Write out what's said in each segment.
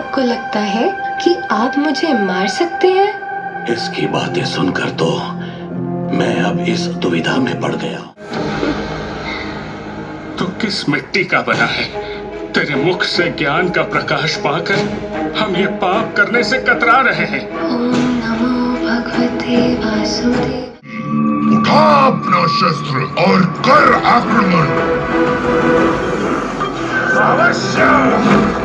आपको लगता है कि आप मुझे मार सकते हैं? इसकी बातें सुनकर तो मैं अब इस दुविधा में पड़ गया। तू तो किस मिट्टी का बना है? तेरे मुख से ज्ञान का प्रकाश पाकर हम ये पाप करने से कतरा रहे हैं। उठा अपना शस्त्र और कर आक्रमण। अवश्य!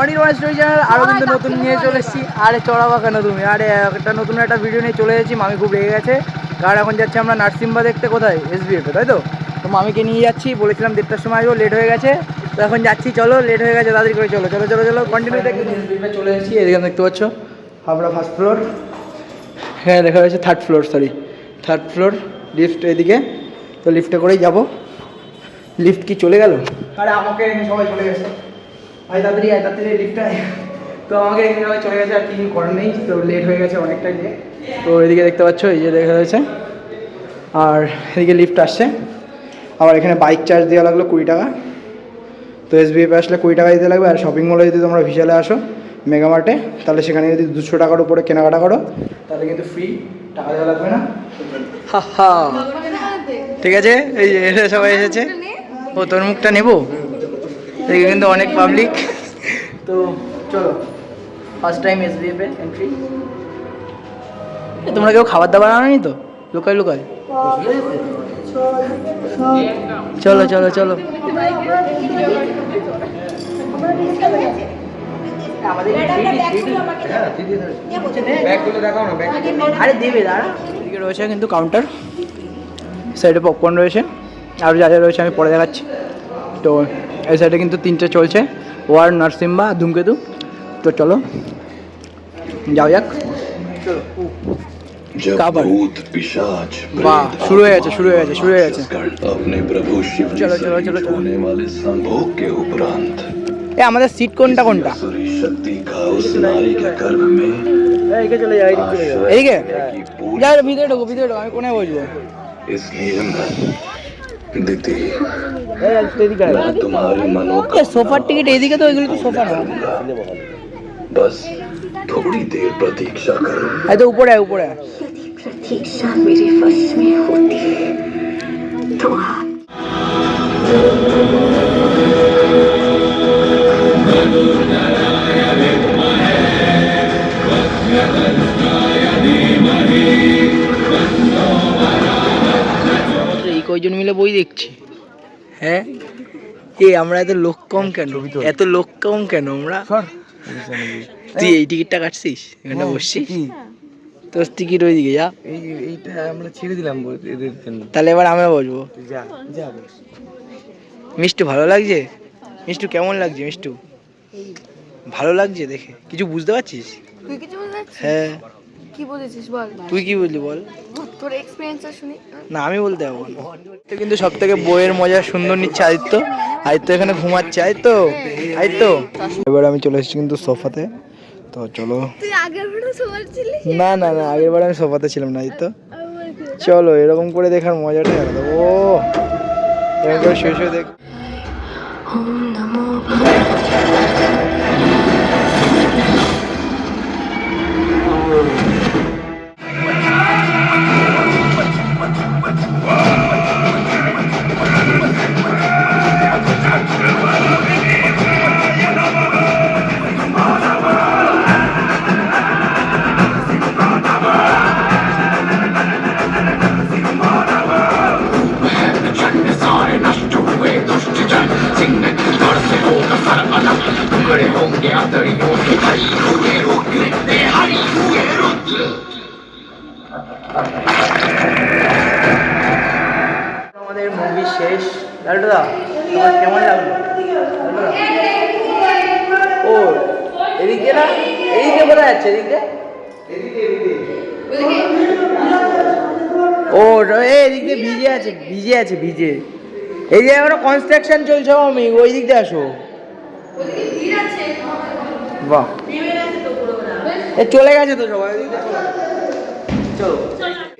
অনির্বাণ স্টোরি চ্যানেল আরও কিন্তু নতুন নিয়ে চলে এসেছি। আরে চড়াবা কেন তুমি? আরে একটা নতুন একটা ভিডিও নিয়ে চলে এসেছি মামি খুব রেগে গেছে। কারণ এখন যাচ্ছি আমরা নার্সিম্বা দেখতে কোথায়? এসবিএফে তাই তো? তো মামিকে নিয়ে যাচ্ছি বলেছিলাম দেড়টার সময় আসব লেট হয়ে গেছে। তো এখন যাচ্ছি চলো লেট হয়ে গেছে তাড়াতাড়ি করে চলো। চলো চলো চলো কন্টিনিউ দেখতে এসবিএফে চলে এসেছি এদিকে দেখতে পাচ্ছ হাবড়া ফার্স্ট ফ্লোর হ্যাঁ লেখা রয়েছে third floor sorry third floor lift এদিকে। তো লিফটে করেই যাব। লিফট কি চলে গেল? আরে আমাকে সবাই চলে গেছে। আয় তাড়াতাড়ি আয় তাড়াতাড়ি লিফটে আয় তো আমাকে রেখে সবাই চলে গেছে আর কিছু করার নেই। তো লেট হয়ে গেছে অনেকটাই লেট তো এদিকে দেখতে পাচ্ছ এই যে দেখা যাচ্ছে আর এদিকে লিফট আসছে। আবার এখানে বাইক চার্জ দেওয়া লাগল কুড়ি টাকা। তো এসবিএফে আসলে কুড়ি টাকা দিতে লাগবে আর শপিং মলে যদি তোমরা ভিসালে আসো মেগামার্টে তাহলে সেখানে যদি দুশো টাকার উপরে কেনাকাটা করো, তাহলে কিন্তু ফ্রি টাকা দেওয়া লাগবে না। ঠিক আছে? এই যে এসে সবাই এসেছে। ও, তোর মুখটা নেব? এদিকে কিন্তু অনেক পাবলিক তো, চলো। ফার্স্ট টাইম এস বিএফে এন্ট্রি তোমরা কেউ খাবার দাবার আনোনি তো? লুকাই লুকাই চলো চলো চলো। আমাদের আরে দেবে দাঁড়া। রয়েছে কিন্তু কাউন্টার সাইডে পপকর্ন রয়েছে। আর যা যা রয়েছে আমি পরে দেখাচ্ছি। তো এই সাইডে কিন্তু তিনটে চলছে। ওয়ার নরসিম্বা ধূমকেতু। তো চলো যাও যাক। বাহ শুরু হয়ে গেছে শুরু হয়ে গেছে শুরু হয়ে গেছে। চলো চলো চলো চলো। हो गया। राक्षस गण अपने प्रभु शिव जी चलो, से चलो, चलो, चलो। होने वाले संभोग के उपरांत এ আমাদের সিট কোনটা কোনটা असुरी शक्ति का उस नारी के गर्भ में এদিকে চলে যাও आश्रय এদিকে लेने की पूरी যা ভিতরে ঢোকো ভিতরে ঢোকো আমি কোনে বসবো इसलिए मैं दिति এই এদিকে আয়। मैं तुम्हारी এ मनोकामना সোফার টিকিট এদিকে তো ওইগুলো তো সোফা না बस थोड़ी देर प्रतीक्षा करो এই তো উপরে আয় উপরে আয় प्रतीक्षा मेरे वश में होती এই কয়জন মিলে বই দেখছি? হ্যাঁ? এ আমরা এত লোক কম কেন? এত লোক কম কেন আমরা? তুই এই টিকিটটা কাটছিস? এখানে বসছিস? তোর টিকিট ওইদিকে যা। এই এইটা আমরা ছেড়ে দিলাম এদের জন্য। তাহলে এবার আমরা বসবো। যা যা মিষ্টু ভালো লাগছে? মিষ্টু কেমন লাগছে মিষ্টু? ভালো লাগছে দেখে। কিছু বুঝতে পারছিস? তুই কিছু বুঝতে পারছিস? হ্যাঁ। কি বুঝেছিস বল? তুই কি বুঝলি বল? তোর এক্সপিরিয়েন্সটা শুনি। না আমি বলতে পারব না। কিন্তু সব থেকে বইয়ের মজা সুন্দর নিচ্ছে আদিত্য। আদিত্য এখানে ঘুমাচ্ছে আদিত্য? আদিত্য? এবার আমি চলে এসেছি কিন্তু সোফাতে। তো চলো। তুই আগের ভিডিও সবার ছিলি? না না না আগের বার আমি সোফাতে ছিলাম না আদিত্য। চলো এরকম করে দেখার মজাটাই আলাদা। ও! এরকম করে শুয়ে শুয়ে দেখ 红的魔法。れ本家あたりの音がいい上ロックでハリ上ロック আমাদের মুভি শেষ। লালটুদা তোমার কেমন লাগল? ও, এদিকে না? এদিকে বলা যাচ্ছে এদিকে? ও এদিকে ভিজে আছে ভিজে আছে, ভিজে। এই যে এখনও কনস্ট্রাকশন চলছে আমি ওই দিক দিয়ে আসো। বাহ। এ, চলে গেছে তো সবাই চলো।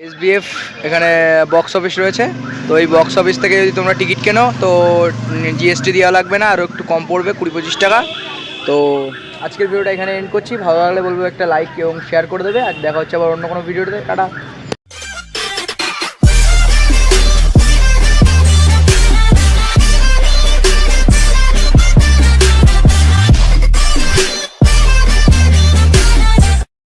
এসবিএফ এখানে বক্স অফিস রয়েছে। তো এই বক্স অফিস থেকে যদি তোমরা টিকিট কেনো, তো জিএসটি দেওয়া লাগবে না আরও একটু কম পড়বে, কুড়ি পঁচিশ টাকা। তো আজকের ভিডিওটা এখানে এন্ড করছি। ভালো লাগলে বলব একটা লাইক এবং শেয়ার করে দেবে। আর দেখা হচ্ছে আবার অন্য কোনো ভিডিওতে টাটা।